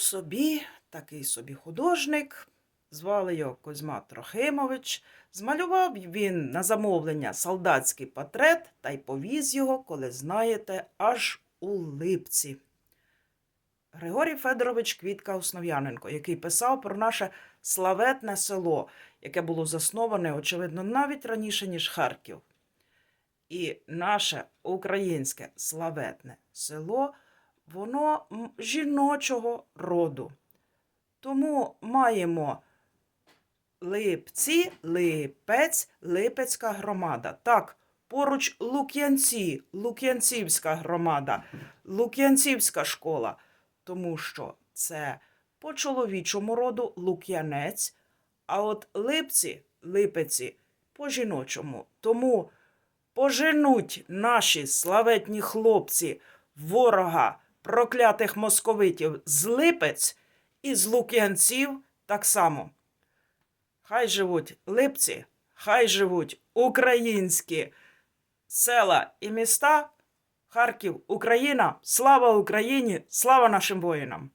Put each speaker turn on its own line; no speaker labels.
Собі такий собі художник, звали його Козьма Трохимович. Змалював він на замовлення солдатський портрет та й повіз його, коли знаєте, аж у липці. Григорій Федорович Квітка Основ'яненко, який писав про наше славетне село, яке було засноване, очевидно, навіть раніше, ніж Харків. І наше українське славетне село, воно жіночого роду. Тому маємо Липці, Липець, Липецька громада. Так, поруч Лук'янці, Лук'янцівська громада, Лук'янцівська школа, тому що це по чоловічому роду Лук'янець, а от Липці, Липеці по жіночому. Тому поженуть наші славетні хлопці ворога проклятих московитів з Липець і з Лук'янців так само. Хай живуть липці, хай живуть українські села і міста. Харків, Україна, слава Україні, слава нашим воїнам!